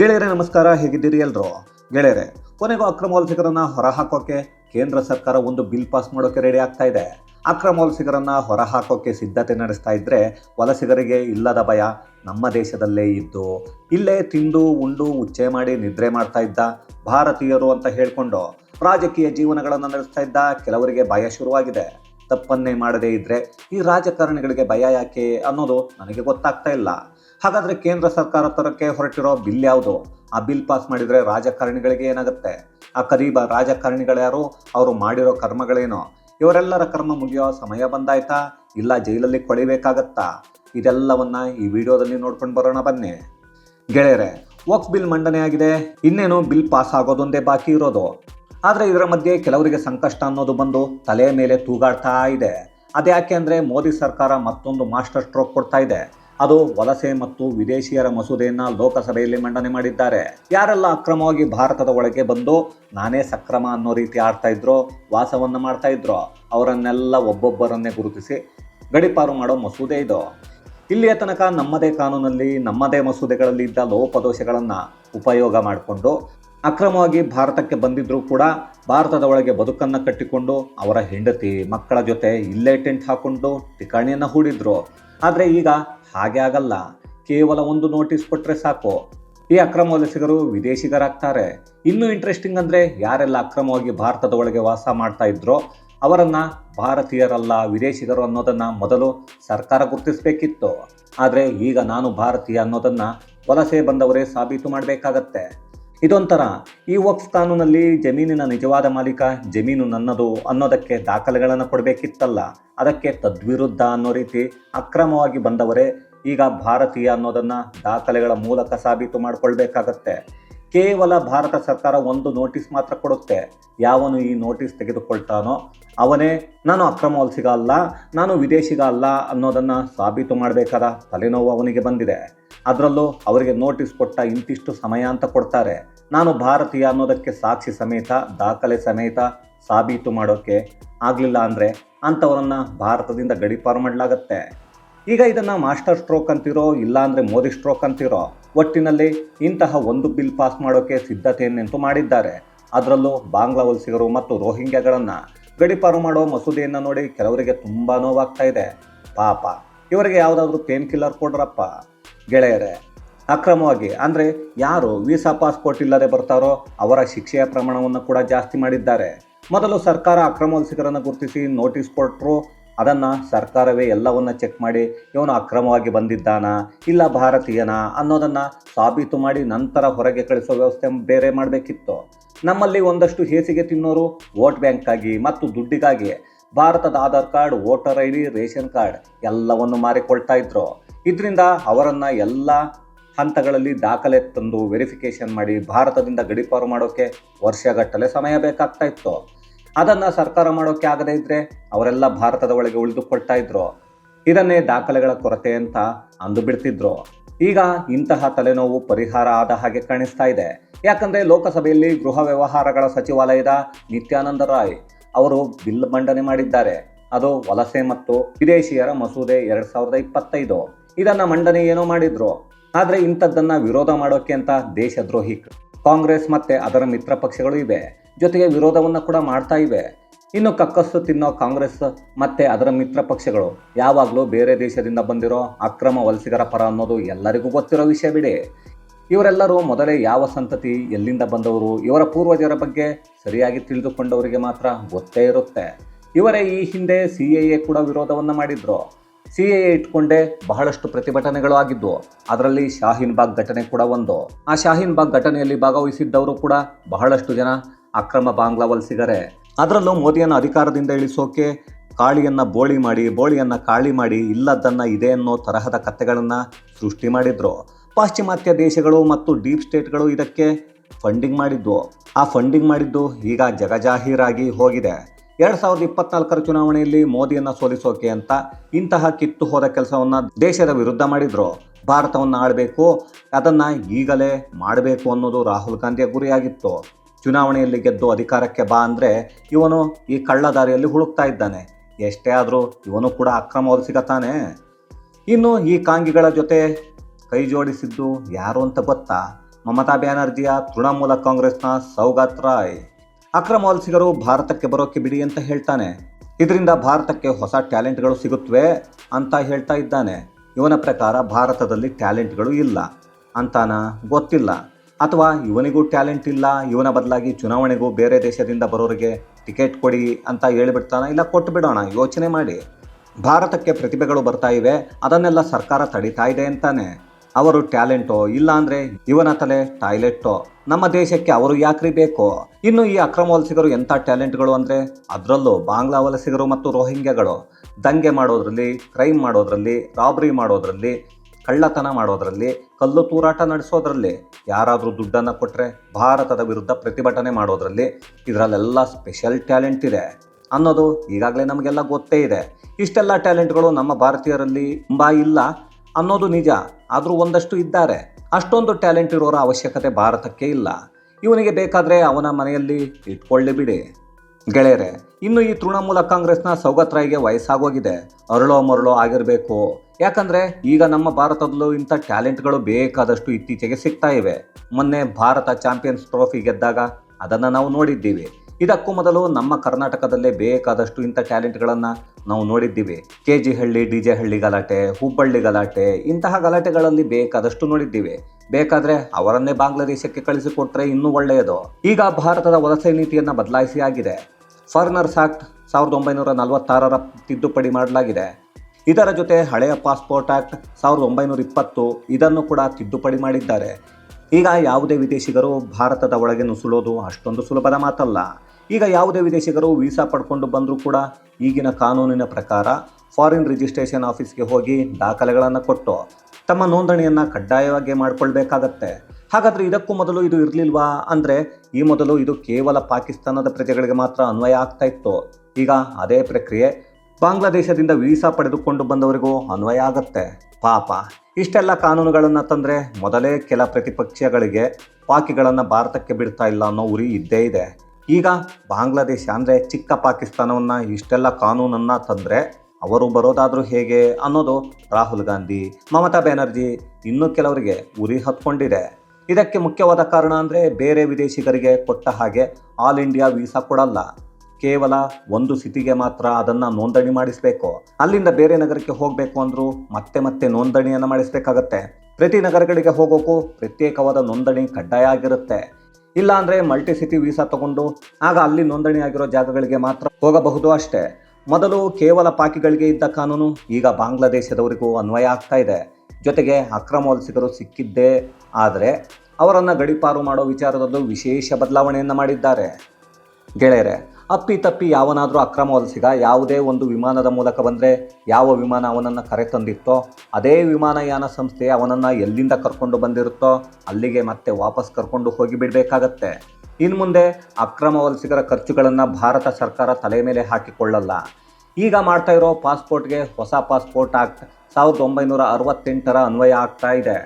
ಗೆಳೆಯರೇ, ನಮಸ್ಕಾರ. ಹೇಗಿದ್ದೀರಿ ಎಲ್ರು? ಗೆಳೆಯರೆ, ಕೊನೆಗೂ ಅಕ್ರಮ ವಲಸಿಗರನ್ನ ಹೊರಹಾಕೋಕೆ ಕೇಂದ್ರ ಸರ್ಕಾರ ಒಂದು ಬಿಲ್ ಪಾಸ್ ಮಾಡೋಕೆ ರೆಡಿ ಆಗ್ತಾ ಇದೆ. ಅಕ್ರಮ ವಲಸಿಗರನ್ನ ಹೊರಹಾಕೋಕೆ ಸಿದ್ಧತೆ ನಡೆಸ್ತಾ ಇದ್ರೆ ವಲಸಿಗರಿಗೆ ಇಲ್ಲದ ಭಯ ನಮ್ಮ ದೇಶದಲ್ಲೇ ಇದ್ದು, ಇಲ್ಲೇ ತಿಂದು, ಉಂಡು, ಉಚ್ಚೆ ಮಾಡಿ ನಿದ್ರೆ ಮಾಡ್ತಾ ಇದ್ದ ಭಾರತೀಯರು ಅಂತ ಹೇಳ್ಕೊಂಡು ರಾಜಕೀಯ ಜೀವನಗಳನ್ನು ನಡೆಸ್ತಾ ಇದ್ದ ಕೆಲವರಿಗೆ ಭಯ ಶುರುವಾಗಿದೆ. ತಪ್ಪನ್ನೇ ಮಾಡದೇ ಇದ್ರೆ ಈ ರಾಜಕಾರಣಿಗಳಿಗೆ ಭಯ ಯಾಕೆ ಅನ್ನೋದು ನನಗೆ ಗೊತ್ತಾಗ್ತಾ ಇಲ್ಲ. ಹಾಗಾದ್ರೆ ಕೇಂದ್ರ ಸರ್ಕಾರ ತರಕ್ಕೆ ಹೊರಟಿರೋ ಬಿಲ್ ಯಾವುದು? ಆ ಬಿಲ್ ಪಾಸ್ ಮಾಡಿದ್ರೆ ರಾಜಕಾರಣಿಗಳಿಗೆ ಏನಾಗುತ್ತೆ? ಆ ಕರೀಬ ರಾಜಕಾರಣಿಗಳ್ಯಾರು? ಅವರು ಮಾಡಿರೋ ಕರ್ಮಗಳೇನೋ? ಇವರೆಲ್ಲರ ಕರ್ಮ ಮುಗಿಯೋ ಸಮಯ ಬಂದಾಯ್ತಾ? ಇಲ್ಲ ಜೈಲಲ್ಲಿ ಕೊಳಿಬೇಕಾಗತ್ತಾ? ಇದೆಲ್ಲವನ್ನ ಈ ವಿಡಿಯೋದಲ್ಲಿ ನೋಡ್ಕೊಂಡು ಬರೋಣ ಬನ್ನಿ. ಗೆಳೆಯರೆ, ವಕ್ಫ್ ಬಿಲ್ ಮಂಡನೆಯಾಗಿದೆ ಇನ್ನೇನು ಬಿಲ್ ಪಾಸ್ ಆಗೋದೊಂದೇ ಬಾಕಿ ಇರೋದು? ಆದರೆ ಇದರ ಮಧ್ಯೆ ಕೆಲವರಿಗೆ ಸಂಕಷ್ಟ ಅನ್ನೋದು ಬಂದು ತಲೆಯ ಮೇಲೆ ತೂಗಾಡ್ತಾ ಇದೆ. ಅದ್ಯಾಕೆ ಅಂದರೆ ಮೋದಿ ಸರ್ಕಾರ ಮತ್ತೊಂದು ಮಾಸ್ಟರ್ ಸ್ಟ್ರೋಕ್ ಕೊಡ್ತಾ ಇದೆ. ಅದು ವಲಸೆ ಮತ್ತು ವಿದೇಶಿಯರ ಮಸೂದೆಯನ್ನ ಲೋಕಸಭೆಯಲ್ಲಿ ಮಂಡನೆ ಮಾಡಿದ್ದಾರೆ. ಯಾರೆಲ್ಲ ಅಕ್ರಮವಾಗಿ ಭಾರತದ ಒಳಗೆ ಬಂದು ನಾನೇ ಸಕ್ರಮ ಅನ್ನೋ ರೀತಿ ಆಡ್ತಾ ಇದ್ರೋ, ವಾಸವನ್ನ ಮಾಡ್ತಾ ಇದ್ರೋ, ಅವರನ್ನೆಲ್ಲ ಒಬ್ಬೊಬ್ಬರನ್ನೇ ಗುರುತಿಸಿ ಗಡಿಪಾರು ಮಾಡೋ ಮಸೂದೆ ಇದು. ಇಲ್ಲಿಯ ತನಕ ನಮ್ಮದೇ ಕಾನೂನಲ್ಲಿ, ನಮ್ಮದೇ ಮಸೂದೆಗಳಲ್ಲಿ ಇದ್ದ ಲೋಪದೋಷಗಳನ್ನು ಉಪಯೋಗ ಮಾಡಿಕೊಂಡು, ಅಕ್ರಮವಾಗಿ ಭಾರತಕ್ಕೆ ಬಂದಿದ್ರೂ ಕೂಡ ಭಾರತದ ಒಳಗೆ ಬದುಕನ್ನು ಕಟ್ಟಿಕೊಂಡು ಅವರ ಹೆಂಡತಿ ಮಕ್ಕಳ ಜೊತೆ ಇಲ್ಲೇ ಟೆಂಟ್ ಹಾಕೊಂಡು ಠಿಕಾಣಿಯನ್ನು ಹೂಡಿದ್ರು. ಆದರೆ ಈಗ ಹಾಗೆ ಆಗಲ್ಲ. ಕೇವಲ ಒಂದು ನೋಟಿಸ್ ಕೊಟ್ಟರೆ ಸಾಕು. ಈ ಅಕ್ರಮ ವಲಸಿಗರು ವಿದೇಶಿಗರಾಗ್ತಾರೆ. ಇನ್ನೂ ಇಂಟ್ರೆಸ್ಟಿಂಗ್ ಅಂದರೆ ಯಾರೆಲ್ಲ ಅಕ್ರಮವಾಗಿ ಭಾರತದ ಒಳಗೆ ವಾಸ ಮಾಡ್ತಾ ಇದ್ರೋ, ಅವರನ್ನು ಭಾರತೀಯರಲ್ಲ, ವಿದೇಶಿಗರು ಅನ್ನೋದನ್ನ ಮೊದಲು ಸರ್ಕಾರ ಗುರುತಿಸಬೇಕಿತ್ತು. ಆದರೆ ಈಗ ನಾನು ಭಾರತೀಯ ಅನ್ನೋದನ್ನ ವಲಸೆ ಬಂದವರೇ ಸಾಬೀತು ಮಾಡಬೇಕಾಗತ್ತೆ. ಇದೊಂಥರ, ಈ ವಕ್ಸ್ ಕಾನೂನಲ್ಲಿ ಜಮೀನಿನ ನಿಜವಾದ ಮಾಲೀಕ ಜಮೀನು ನನ್ನದು ಅನ್ನೋದಕ್ಕೆ ದಾಖಲೆಗಳನ್ನು ಕೊಡಬೇಕಿತ್ತಲ್ಲ. ಅದಕ್ಕೆ ತದ್ವಿರುದ್ಧ ಅನ್ನೋ ರೀತಿ ಅಕ್ರಮವಾಗಿ ಬಂದವರೇ ಈಗ ಭಾರತೀಯ ಅನ್ನೋದನ್ನು ದಾಖಲೆಗಳ ಮೂಲಕ ಸಾಬೀತು ಮಾಡಿಕೊಳ್ಬೇಕಾಗತ್ತೆ. ಕೇವಲ ಭಾರತ ಸರ್ಕಾರ ಒಂದು ನೋಟಿಸ್ ಮಾತ್ರ ಕೊಡುತ್ತೆ. ಯಾವನು ಈ ನೋಟಿಸ್ ತೆಗೆದುಕೊಳ್ತಾನೋ ಅವನೇ, ನಾನು ಅಕ್ರಮ ವಲಸಿಗ ಅಲ್ಲ, ನಾನು ವಿದೇಶಿಗ ಅಲ್ಲ ಅನ್ನೋದನ್ನು ಸಾಬೀತು ಮಾಡಬೇಕಾದ ತಲೆನೋವು ಅವನಿಗೆ ಬಂದಿದೆ. ಅದರಲ್ಲೂ ಅವರಿಗೆ ನೋಟಿಸ್ ಕೊಟ್ಟ ಇಂತಿಷ್ಟು ಸಮಯ ಅಂತ ಕೊಡ್ತಾರೆ. ನಾನು ಭಾರತೀಯ ಅನ್ನೋದಕ್ಕೆ ಸಾಕ್ಷಿ ಸಮೇತ, ದಾಖಲೆ ಸಮೇತ ಸಾಬೀತು ಮಾಡೋಕ್ಕೆ ಆಗಲಿಲ್ಲ ಅಂದರೆ ಅಂಥವರನ್ನು ಭಾರತದಿಂದ ಗಡಿಪಾರು ಮಾಡಲಾಗತ್ತೆ. ಈಗ ಇದನ್ನು ಮಾಸ್ಟರ್ ಸ್ಟ್ರೋಕ್ ಅಂತಿರೋ ಇಲ್ಲಾಂದರೆ ಮೋದಿ ಸ್ಟ್ರೋಕ್ ಅಂತಿರೋ, ಒಟ್ಟಿನಲ್ಲಿ ಇಂತಹ ಒಂದು ಬಿಲ್ ಪಾಸ್ ಮಾಡೋಕ್ಕೆ ಸಿದ್ಧತೆಯನ್ನೆಂತೂ ಮಾಡಿದ್ದಾರೆ. ಅದರಲ್ಲೂ ಬಾಂಗ್ಲಾ ವಲಸಿಗರು ಮತ್ತು ರೋಹಿಂಗ್ಯಗಳನ್ನು ಗಡಿಪಾರು ಮಾಡೋ ಮಸೂದೆಯನ್ನು ನೋಡಿ ಕೆಲವರಿಗೆ ತುಂಬ ನೋವಾಗ್ತಾ ಇದೆ. ಪಾಪ, ಇವರಿಗೆ ಯಾವುದಾದ್ರೂ ಪೇನ್ ಕಿಲ್ಲರ್ ಕೊಡ್ರಪ್ಪ. ಗೆಳೆಯರೇ, ಅಕ್ರಮವಾಗಿ, ಅಂದರೆ ಯಾರು ವೀಸಾ ಪಾಸ್ಪೋರ್ಟ್ ಇಲ್ಲದೆ ಬರ್ತಾರೋ, ಅವರ ಶಿಕ್ಷೆಯ ಪ್ರಮಾಣವನ್ನು ಕೂಡ ಜಾಸ್ತಿ ಮಾಡಿದ್ದಾರೆ. ಮೊದಲು ಸರ್ಕಾರ ಅಕ್ರಮ ವಲಸಿಗರನ್ನು ಗುರುತಿಸಿ ನೋಟಿಸ್ ಕೊಟ್ಟರು ಅದನ್ನು ಸರ್ಕಾರವೇ ಎಲ್ಲವನ್ನ ಚೆಕ್ ಮಾಡಿ ಇವನು ಅಕ್ರಮವಾಗಿ ಬಂದಿದ್ದಾನಾ ಇಲ್ಲ ಭಾರತೀಯನ ಅನ್ನೋದನ್ನು ಸಾಬೀತು ಮಾಡಿ ನಂತರ ಹೊರಗೆ ಕಳಿಸೋ ವ್ಯವಸ್ಥೆ ಬೇರೆ ಮಾಡಬೇಕಿತ್ತು. ನಮ್ಮಲ್ಲಿ ಒಂದಷ್ಟು ಹೇಸಿಗೆ ತಿನ್ನೋರು ವೋಟ್ ಬ್ಯಾಂಕ್ಗಾಗಿ ಮತ್ತು ದುಡ್ಡಿಗಾಗಿ ಭಾರತದ Aadhaar card, voter I D, ration card ಎಲ್ಲವನ್ನು ಮಾರಿಕೊಳ್ತಾ ಇದ್ರು. ಇದರಿಂದ ಅವರನ್ನು ಎಲ್ಲ ಹಂತಗಳಲ್ಲಿ ದಾಖಲೆ ತಂದು ವೆರಿಫಿಕೇಷನ್ ಮಾಡಿ ಭಾರತದಿಂದ ಗಡಿಪಾರು ಮಾಡೋಕ್ಕೆ ವರ್ಷಗಟ್ಟಲೆ ಸಮಯ ಬೇಕಾಗ್ತಾ ಇತ್ತು. ಅದನ್ನು ಸರ್ಕಾರ ಮಾಡೋಕ್ಕೆ ಆಗದೇ ಇದ್ದರೆ ಅವರೆಲ್ಲ ಭಾರತದ ಒಳಗೆ ಉಳಿದುಕೊಳ್ತಾ ಇದ್ರು. ಇದನ್ನೇ ದಾಖಲೆಗಳ ಕೊರತೆ ಅಂತ ಅಂದು ಬಿಡ್ತಿದ್ರು. ಈಗ ಇಂತಹ ತಲೆನೋವು ಪರಿಹಾರ ಆದ ಹಾಗೆ ಕಾಣಿಸ್ತಾ ಇದೆ. ಯಾಕಂದರೆ ಲೋಕಸಭೆಯಲ್ಲಿ ಗೃಹ ವ್ಯವಹಾರಗಳ ಸಚಿವಾಲಯದ ನಿತ್ಯಾನಂದ ರಾಯ್ ಅವರು ಬಿಲ್ ಮಂಡನೆ ಮಾಡಿದ್ದಾರೆ. ಅದು ವಲಸೆ ಮತ್ತು ವಿದೇಶಿಯರ ಮಸೂದೆ ಎರಡ್ ಸಾವಿರದ ಇಪ್ಪತ್ತೈದು. ಇದನ್ನ ಮಂಡನೆ ಏನೋ ಮಾಡಿದ್ರು. ಆದ್ರೆ ಇಂಥದ್ದನ್ನ ವಿರೋಧ ಮಾಡೋಕೆ ಅಂತ ದೇಶದ್ರೋಹಿ ಕಾಂಗ್ರೆಸ್ ಮತ್ತೆ ಅದರ ಮಿತ್ರ ಪಕ್ಷಗಳು ಇವೆ. ಜೊತೆಗೆ ವಿರೋಧವನ್ನು ಕೂಡ ಮಾಡ್ತಾ ಇವೆ. ಇನ್ನು ಕಕ್ಕಸ್ಸು ತಿನ್ನೋ ಕಾಂಗ್ರೆಸ್ ಮತ್ತೆ ಅದರ ಮಿತ್ರ ಪಕ್ಷಗಳು ಯಾವಾಗಲೂ ಬೇರೆ ದೇಶದಿಂದ ಬಂದಿರೋ ಅಕ್ರಮ ವಲಸಿಗರ ಪರ ಅನ್ನೋದು ಎಲ್ಲರಿಗೂ ಗೊತ್ತಿರೋ ವಿಷಯ ಬಿಡಿ. ಇವರೆಲ್ಲರೂ ಮೊದಲೇ ಯಾವ ಸಂತತಿ ಎಲ್ಲಿಂದ ಬಂದವರು, ಇವರ ಪೂರ್ವಜರ ಬಗ್ಗೆ ಸರಿಯಾಗಿ ತಿಳಿದುಕೊಂಡವರಿಗೆ ಮಾತ್ರ ಗೊತ್ತೇ ಇರುತ್ತೆ. ಇವರೇ ಈ ಹಿಂದೆ ಸಿ ಎ ಕೂಡ ವಿರೋಧವನ್ನು ಮಾಡಿದ್ರು. ಸಿ ಎ ಇಟ್ಕೊಂಡೇ ಬಹಳಷ್ಟು ಪ್ರತಿಭಟನೆಗಳು ಆಗಿದ್ವು. ಅದರಲ್ಲಿ ಶಾಹೀನ್ ಬಾಗ್ ಘಟನೆ ಕೂಡ ಒಂದು. ಆ ಶಾಹೀನ್ ಬಾಗ್ ಘಟನೆಯಲ್ಲಿ ಭಾಗವಹಿಸಿದ್ದವರು ಕೂಡ ಬಹಳಷ್ಟು ಜನ ಅಕ್ರಮ ಬಾಂಗ್ಲಾ ವಲಸಿಗರೇ. ಅದರಲ್ಲೂ ಮೋದಿಯನ್ನು ಅಧಿಕಾರದಿಂದ ಇಳಿಸೋಕೆ ಕಾಳಿಯನ್ನು ಬೋಳಿ ಮಾಡಿ, ಬೋಳಿಯನ್ನು ಕಾಳಿ ಮಾಡಿ ಇಲ್ಲದ್ದನ್ನು ಇದೆ ಅನ್ನೋ ತರಹದ ಕಥೆಗಳನ್ನು ಸೃಷ್ಟಿ ಮಾಡಿದ್ರು. ಪಾಶ್ಚಿಮಾತ್ಯ ದೇಶಗಳು ಮತ್ತು ಡೀಪ್ ಸ್ಟೇಟ್ಗಳು ಇದಕ್ಕೆ ಫಂಡಿಂಗ್ ಮಾಡಿದ್ದು ಆ ಫಂಡಿಂಗ್ ಮಾಡಿದ್ದು ಈಗ ಜಗಜಾಹೀರಾಗಿ ಹೋಗಿದೆ. ಎರಡ್ ಸಾವಿರದ ಇಪ್ಪತ್ನಾಲ್ಕರ ಚುನಾವಣೆಯಲ್ಲಿ ಮೋದಿಯನ್ನ ಸೋಲಿಸೋಕೆ ಅಂತ ಇಂತಹ ಕಿತ್ತು ಹೋದ ಕೆಲಸವನ್ನ ದೇಶದ ವಿರುದ್ಧ ಮಾಡಿದ್ರು. ಭಾರತವನ್ನು ಆಡಬೇಕು ಅದನ್ನ ಈಗಲೇ ಮಾಡಬೇಕು ಅನ್ನೋದು ರಾಹುಲ್ ಗಾಂಧಿಯ ಗುರಿಯಾಗಿತ್ತು. ಚುನಾವಣೆಯಲ್ಲಿ ಗೆದ್ದು ಅಧಿಕಾರಕ್ಕೆ ಬಾ ಅಂದರೆ ಇವನು ಈ ಕಳ್ಳ ದಾರಿಯಲ್ಲಿ ಹುಡುಕ್ತಾ ಇದ್ದಾನೆ. ಎಷ್ಟೇ ಆದರೂ ಇವನು ಕೂಡ ಅಕ್ರಮ ಸಿಗತಾನೆ. ಇನ್ನು ಈ ಕಾಂಗಿಗಳ ಜೊತೆ ಕೈ ಜೋಡಿಸಿದ್ದು ಯಾರು ಅಂತ ಗೊತ್ತಾ? ಮಮತಾ ಬ್ಯಾನರ್ಜಿಯ ತೃಣಮೂಲ ಕಾಂಗ್ರೆಸ್ನ ಸೌಗತ್ ರಾಯ್. ಅಕ್ರಮ ವಲಸಿಗರು ಭಾರತಕ್ಕೆ ಬರೋಕ್ಕೆ ಬಿಡಿ ಅಂತ ಹೇಳ್ತಾನೆ. ಇದರಿಂದ ಭಾರತಕ್ಕೆ ಹೊಸ ಟ್ಯಾಲೆಂಟ್ಗಳು ಸಿಗುತ್ತವೆ ಅಂತ ಹೇಳ್ತಾ ಇದ್ದಾನೆ. ಇವನ ಪ್ರಕಾರ ಭಾರತದಲ್ಲಿ ಟ್ಯಾಲೆಂಟ್ಗಳು ಇಲ್ಲ ಅಂತಾನ ಗೊತ್ತಿಲ್ಲ. ಅಥವಾ ಇವನಿಗೂ ಟ್ಯಾಲೆಂಟ್ ಇಲ್ಲ, ಇವನ ಬದಲಾಗಿ ಚುನಾವಣೆಗೂ ಬೇರೆ ದೇಶದಿಂದ ಬರೋರಿಗೆ ಟಿಕೆಟ್ ಕೊಡಿ ಅಂತ ಹೇಳಿಬಿಡ್ತಾನ ಇಲ್ಲ ಕೊಟ್ಟು ಬಿಡೋಣ ಯೋಚನೆ ಮಾಡಿ. ಭಾರತಕ್ಕೆ ಪ್ರತಿಭೆಗಳು ಬರ್ತಾ ಇವೆ, ಅದನ್ನೆಲ್ಲ ಸರ್ಕಾರ ತಡೀತಾ ಇದೆ ಅಂತಾನೆ. ಅವರು ಟ್ಯಾಲೆಂಟೋ ಇಲ್ಲ ಅಂದ್ರೆ ಇವನ ತಲೆ ಟಾಯ್ಲೆಟ್ಟೋ ನಮ್ಮ ದೇಶಕ್ಕೆ ಅವರು ಯಾಕ್ರಿ ಬೇಕು? ಇನ್ನು ಈ ಅಕ್ರಮ ವಲಸಿಗರು ಎಂಥ ಟ್ಯಾಲೆಂಟ್ಗಳು ಅಂದರೆ? ಅದರಲ್ಲೂ ಬಾಂಗ್ಲಾ ವಲಸಿಗರು ಮತ್ತು ರೋಹಿಂಗ್ಯಗಳು. ದಂಗೆ ಮಾಡೋದ್ರಲ್ಲಿ, ಕ್ರೈಮ್ ಮಾಡೋದ್ರಲ್ಲಿ, ರಾಬ್ರಿ ಮಾಡೋದ್ರಲ್ಲಿ, ಕಳ್ಳತನ ಮಾಡೋದ್ರಲ್ಲಿ, ಕಲ್ಲು ತೂರಾಟ ನಡೆಸೋದ್ರಲ್ಲಿ. ಯಾರಾದರೂ ದುಡ್ಡನ್ನು ಕೊಟ್ಟರೆ ಭಾರತದ ವಿರುದ್ಧ ಪ್ರತಿಭಟನೆ ಮಾಡೋದ್ರಲ್ಲಿ ಇದರಲ್ಲೆಲ್ಲ ಸ್ಪೆಷಲ್ ಟ್ಯಾಲೆಂಟ್ ಇದೆ. ಅನ್ನೋದು ಈಗಾಗಲೇ ನಮಗೆಲ್ಲ ಗೊತ್ತೇ ಇದೆ. ಇಷ್ಟೆಲ್ಲ ಟ್ಯಾಲೆಂಟ್ಗಳು ನಮ್ಮ ಭಾರತೀಯರಲ್ಲಿ ತುಂಬ ಇಲ್ಲ. ಅನ್ನೋದು ನಿಜ. ಆದರೂ ಒಂದಷ್ಟು ಇದ್ದಾರೆ. ಅಷ್ಟೊಂದು ಟ್ಯಾಲೆಂಟ್ ಇರೋರ ಅವಶ್ಯಕತೆ ಭಾರತಕ್ಕೆ ಇಲ್ಲ. ಇವನಿಗೆ ಬೇಕಾದರೆ ಅವನ ಮನೆಯಲ್ಲಿ ಇಟ್ಕೊಳ್ಳಿ ಬಿಡಿ. ಗೆಳೆಯರೆ, ಇನ್ನು ಈ ತೃಣಮೂಲ ಕಾಂಗ್ರೆಸ್ನ ಸೌಗತ್ ರಾಯ್ಗೆ ವಯಸ್ಸಾಗೋಗಿದೆ. ಅರಳೋ ಮರಳೋ ಆಗಿರಬೇಕು. ಯಾಕಂದರೆ ಈಗ ನಮ್ಮ ಭಾರತದಲ್ಲೂ ಇಂಥ ಟ್ಯಾಲೆಂಟ್ಗಳು ಬೇಕಾದಷ್ಟು ಇತ್ತೀಚೆಗೆ ಸಿಗ್ತಾ ಇವೆ. ಮೊನ್ನೆ ಭಾರತ ಚಾಂಪಿಯನ್ಸ್ ಟ್ರೋಫಿ ಗೆದ್ದಾಗ ಅದನ್ನು ನಾವು ನೋಡಿದ್ದೀವಿ. ಇದಕ್ಕೂ ಮೊದಲು ನಮ್ಮ ಕರ್ನಾಟಕದಲ್ಲೇ ಬೇಕಾದಷ್ಟು ಇಂಥ ಟ್ಯಾಲೆಂಟ್ಗಳನ್ನು ನಾವು ನೋಡಿದ್ದೀವಿ. K G Halli D J Halli ಗಲಾಟೆ, ಹುಬ್ಬಳ್ಳಿ ಗಲಾಟೆ, ಇಂತಹ ಗಲಾಟೆಗಳಲ್ಲಿ ಬೇಕಾದಷ್ಟು ನೋಡಿದ್ದೀವಿ. ಬೇಕಾದ್ರೆ ಅವರನ್ನೇ ಬಾಂಗ್ಲಾದೇಶಕ್ಕೆ ಕಳಿಸಿಕೊಟ್ರೆ ಇನ್ನೂ ಒಳ್ಳೆಯದು. ಈಗ ಭಾರತದ ವಲಸೆ ನೀತಿಯನ್ನು ಬದಲಾಯಿಸಿ ಆಗಿದೆ. ಫಾರಿನರ್ಸ್ ಆಕ್ಟ್ ಸಾವಿರದ ಒಂಬೈನೂರ ನಲವತ್ತಾರರ ತಿದ್ದುಪಡಿ ಮಾಡಲಾಗಿದೆ. ಇದರ ಜೊತೆ ಹಳೆಯ ಪಾಸ್ಪೋರ್ಟ್ ಆಕ್ಟ್ ಸಾವಿರದ ಒಂಬೈನೂರ ಇಪ್ಪತ್ತು ಇದನ್ನು ಕೂಡ ತಿದ್ದುಪಡಿ ಮಾಡಿದ್ದಾರೆ. ಈಗ ಯಾವುದೇ ವಿದೇಶಿಗರು ಭಾರತದ ಒಳಗೆ ನುಸುಳೋದು ಅಷ್ಟೊಂದು ಸುಲಭದ ಮಾತಲ್ಲ. ಈಗ ಯಾವುದೇ ವಿದೇಶಿಗರು ವೀಸಾ ಪಡ್ಕೊಂಡು ಬಂದರೂ ಕೂಡ ಈಗಿನ ಕಾನೂನಿನ ಪ್ರಕಾರ ಫಾರಿನ್ ರಿಜಿಸ್ಟ್ರೇಷನ್ ಆಫೀಸ್ಗೆ ಹೋಗಿ ದಾಖಲೆಗಳನ್ನು ಕೊಟ್ಟು ತಮ್ಮ ನೋಂದಣಿಯನ್ನು ಕಡ್ಡಾಯವಾಗಿ ಮಾಡಿಕೊಳ್ಬೇಕಾಗತ್ತೆ. ಹಾಗಾದರೆ ಇದಕ್ಕೂ ಮೊದಲು ಇದು ಇರಲಿಲ್ವಾ? ಅಂದರೆ ಈ ಮೊದಲು ಇದು ಕೇವಲ ಪಾಕಿಸ್ತಾನದ ಪ್ರಜೆಗಳಿಗೆ ಮಾತ್ರ ಅನ್ವಯ ಆಗ್ತಾ ಇತ್ತು. ಈಗ ಅದೇ ಪ್ರಕ್ರಿಯೆ ಬಾಂಗ್ಲಾದೇಶದಿಂದ ವೀಸಾ ಪಡೆದುಕೊಂಡು ಬಂದವರಿಗೂ ಅನ್ವಯ ಆಗತ್ತೆ. ಪಾಪ, ಇಷ್ಟೆಲ್ಲ ಕಾನೂನುಗಳನ್ನು ತಂದರೆ ಮೊದಲೇ ಕೆಲ ಪ್ರತಿಪಕ್ಷಗಳಿಗೆ ಪಾಕಿಗಳನ್ನು ಭಾರತಕ್ಕೆ ಬಿಡ್ತಾ ಇಲ್ಲ ಅನ್ನೋ ಉರಿ ಇದ್ದೇ ಇದೆ. ಈಗ ಬಾಂಗ್ಲಾದೇಶ ಅಂದರೆ ಚಿಕ್ಕ ಪಾಕಿಸ್ತಾನವನ್ನು ಇಷ್ಟೆಲ್ಲ ಕಾನೂನನ್ನು ತಂದರೆ ಅವರು ಬರೋದಾದರೂ ಹೇಗೆ ಅನ್ನೋದು ರಾಹುಲ್ ಗಾಂಧಿ, ಮಮತಾ ಬ್ಯಾನರ್ಜಿ ಇನ್ನೂ ಕೆಲವರಿಗೆ ಉರಿ ಹತ್ಕೊಂಡಿದೆ. ಇದಕ್ಕೆ ಮುಖ್ಯವಾದ ಕಾರಣ ಅಂದರೆ ಬೇರೆ ವಿದೇಶಿಗರಿಗೆ ಕೊಟ್ಟ ಹಾಗೆ ಆಲ್ ಇಂಡಿಯಾ ವೀಸಾ ಕೊಡಲ್ಲ. ಕೇವಲ ಒಂದು ಸಿಟಿಗೆ ಮಾತ್ರ ಅದನ್ನು ನೋಂದಣಿ ಮಾಡಿಸಬೇಕು. ಅಲ್ಲಿಂದ ಬೇರೆ ನಗರಕ್ಕೆ ಹೋಗಬೇಕು ಅಂದರೂ ಮತ್ತೆ ಮತ್ತೆ ನೋಂದಣಿಯನ್ನು ಮಾಡಿಸಬೇಕಾಗತ್ತೆ. ಪ್ರತಿ ನಗರಗಳಿಗೆ ಹೋಗೋಕ್ಕೂ ಪ್ರತ್ಯೇಕವಾದ ನೋಂದಣಿ ಕಡ್ಡಾಯ ಆಗಿರುತ್ತೆ. ಇಲ್ಲ ಅಂದರೆ ಮಲ್ಟಿ ಸಿಟಿ ವೀಸಾ ತಗೊಂಡು ಆಗ ಅಲ್ಲಿ ನೋಂದಣಿ ಆಗಿರೋ ಜಾಗಗಳಿಗೆ ಮಾತ್ರ ಹೋಗಬಹುದು ಅಷ್ಟೇ. ಮೊದಲು ಕೇವಲ ಪಾಕಿಗಳಿಗೆ ಇದ್ದ ಕಾನೂನು, ಈಗ ಬಾಂಗ್ಲಾದೇಶದವರಿಗೂ ಅನ್ವಯ ಆಗ್ತಾ ಇದೆ. ಜೊತೆಗೆ ಅಕ್ರಮ ವಲಸಿಗರು ಸಿಕ್ಕಿದ್ದೇ ಆದರೆ ಅವರನ್ನು ಗಡಿಪಾರು ಮಾಡೋ ವಿಚಾರದಲ್ಲೂ ವಿಶೇಷ ಬದಲಾವಣೆಯನ್ನು ಮಾಡಿದ್ದಾರೆ. ಗೆಳೆಯರೆ, ಅಪ್ಪಿ ತಪ್ಪಿ ಯಾವನಾದರೂ ಅಕ್ರಮ ವಲಸಿಗ ಯಾವುದೇ ಒಂದು ವಿಮಾನದ ಮೂಲಕ ಬಂದರೆ ಯಾವ ವಿಮಾನ ಅವನನ್ನು ಕರೆತಂದಿತ್ತೋ, ಅದೇ ವಿಮಾನಯಾನ ಸಂಸ್ಥೆ ಅವನನ್ನು ಎಲ್ಲಿಂದ ಕರ್ಕೊಂಡು ಬಂದಿರುತ್ತೋ, ಅಲ್ಲಿಗೆ ಮತ್ತೆ ವಾಪಸ್ ಕರ್ಕೊಂಡು ಹೋಗಿ ಬಿಡಬೇಕಾಗತ್ತೆ. ಇನ್ನು ಮುಂದೆ ಅಕ್ರಮ ವಲಸಿಗರ ಖರ್ಚುಗಳನ್ನು ಭಾರತ ಸರ್ಕಾರ ತಲೆ ಮೇಲೆ ಹಾಕಿಕೊಳ್ಳಲ್ಲ. ಈಗ ಮಾಡ್ತಾ ಇರೋ ಪಾಸ್ಪೋರ್ಟ್ಗೆ ಹೊಸ ಪಾಸ್ಪೋರ್ಟ್ ಆಕ್ಟ್ ಸಾವಿರದ ಒಂಬೈನೂರ ಅರವತ್ತೆಂಟರ ಅನ್ವಯ ಆಗ್ತಾ ಇದೆ.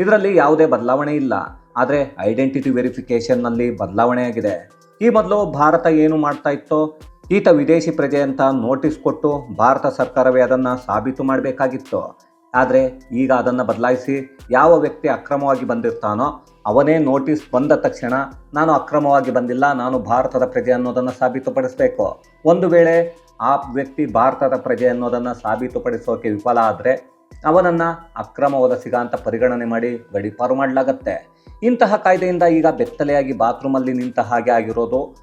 ಇದರಲ್ಲಿ ಯಾವುದೇ ಬದಲಾವಣೆ ಇಲ್ಲ. ಆದರೆ ಐಡೆಂಟಿಟಿ ವೆರಿಫಿಕೇಷನ್ನಲ್ಲಿ ಬದಲಾವಣೆ ಆಗಿದೆ ಈ ಮೊದಲು ಭಾರತ ಏನು ಮಾಡ್ತಾ ಇತ್ತೋ, ಈತ ವಿದೇಶಿ ಪ್ರಜೆ ಅಂತ ನೋಟಿಸ್ ಕೊಟ್ಟು ಭಾರತ ಸರ್ಕಾರವೇ ಅದನ್ನು ಸಾಬೀತು ಮಾಡಬೇಕಾಗಿತ್ತು. ಆದರೆ ಈಗ ಅದನ್ನು ಬದಲಾಯಿಸಿ ಯಾವ ವ್ಯಕ್ತಿ ಅಕ್ರಮವಾಗಿ ಬಂದಿರ್ತಾನೋ, ಅವನೇ ನೋಟಿಸ್ ಬಂದ ತಕ್ಷಣ ನಾನು ಅಕ್ರಮವಾಗಿ ಬಂದಿಲ್ಲ, ನಾನು ಭಾರತದ ಪ್ರಜೆ ಅನ್ನೋದನ್ನು ಸಾಬೀತುಪಡಿಸಬೇಕು. ಒಂದು ವೇಳೆ ಆ ವ್ಯಕ್ತಿ ಭಾರತದ ಪ್ರಜೆ ಅನ್ನೋದನ್ನು ಸಾಬೀತುಪಡಿಸೋಕೆ ವಿಫಲ ಆದರೆ ಅವನನ್ನು ಅಕ್ರಮ ವಲಸಿಗ ಅಂತ ಪರಿಗಣನೆ ಮಾಡಿ ಗಡೀಪಾರು ಮಾಡಲಾಗತ್ತೆ. ಇಂತಹ ಕಾಯ್ದೆಯಿಂದ ಈಗ ಬೆತ್ತಲೆಯಾಗಿ ಬಾತ್ರೂಮಲ್ಲಿ ನಿಂತ ಹಾಗೆ ಆಗಿರೋದು?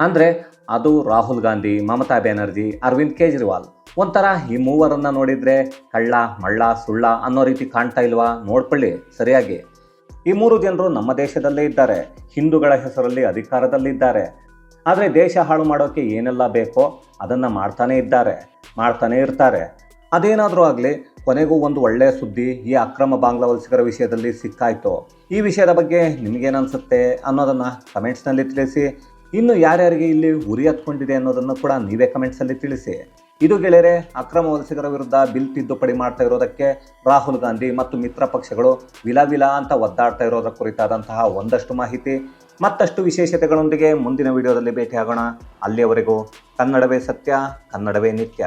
ಅಂದರೆ ಅದು ರಾಹುಲ್ ಗಾಂಧಿ, ಮಮತಾ ಬ್ಯಾನರ್ಜಿ, ಅರವಿಂದ್ ಕೇಜ್ರಿವಾಲ್. ಒಂಥರ ಈ ಮೂವರನ್ನು ನೋಡಿದರೆ ಕಳ್ಳ, ಮಳ್ಳ, ಸುಳ್ಳ ಅನ್ನೋ ರೀತಿ ಕಾಣ್ತಾ ಇಲ್ವಾ? ನೋಡ್ಕೊಳ್ಳಿ ಸರಿಯಾಗಿ. ಈ ಮೂರು ಜನರು ನಮ್ಮ ದೇಶದಲ್ಲೇ ಇದ್ದಾರೆ. ಹಿಂದೂಗಳ ಹೆಸರಲ್ಲಿ ಅಧಿಕಾರದಲ್ಲಿದ್ದಾರೆ ಆದರೆ ದೇಶ ಹಾಳು ಮಾಡೋಕ್ಕೆ ಏನೆಲ್ಲ ಬೇಕೋ ಅದನ್ನು ಮಾಡ್ತಾನೇ ಇದ್ದಾರೆ. ಮಾಡ್ತಾನೇ ಇರ್ತಾರೆ. ಅದೇನಾದರೂ ಆಗಲಿ ಕೊನೆಗೂ ಒಂದು ಒಳ್ಳೆಯ ಸುದ್ದಿ ಈ ಅಕ್ರಮ ಬಾಂಗ್ಲಾ ವಲಸಿಗರ ವಿಷಯದಲ್ಲಿ ಸಿಕ್ತಾಯಿತು ಈ ವಿಷಯದ ಬಗ್ಗೆ ನಿಮಗೇನನ್ಸುತ್ತೆ ಅನ್ನೋದನ್ನು ಕಮೆಂಟ್ಸ್ನಲ್ಲಿ ತಿಳಿಸಿ. ಇನ್ನು ಯಾರ್ಯಾರಿಗೆ ಇಲ್ಲಿ ಉರಿ ಹತ್ಕೊಂಡಿದೆ ಅನ್ನೋದನ್ನು ಕೂಡ ನೀವೇ ಕಮೆಂಟ್ಸಲ್ಲಿ ತಿಳಿಸಿ. ಇದು ಗೆಳೆಯರೆ, ಅಕ್ರಮ ವಲಸಿಗರ ವಿರುದ್ಧ ಬಿಲ್ ತಿದ್ದುಪಡಿ ಮಾಡ್ತಾ ಇರೋದಕ್ಕೆ ರಾಹುಲ್ ಗಾಂಧಿ ಮತ್ತು ಮಿತ್ರ ಪಕ್ಷಗಳು ವಿಲ ಅಂತ ಒದ್ದಾಡ್ತಾ ಇರೋದರ ಕುರಿತಾದಂತಹ ಒಂದಷ್ಟು ಮಾಹಿತಿ. ಮತ್ತಷ್ಟು ವಿಶೇಷತೆಗಳೊಂದಿಗೆ ಮುಂದಿನ ವಿಡಿಯೋದಲ್ಲಿ ಭೇಟಿಯಾಗೋಣ. ಅಲ್ಲಿಯವರೆಗೂ ಕನ್ನಡವೇ ಸತ್ಯ, ಕನ್ನಡವೇ ನಿತ್ಯ.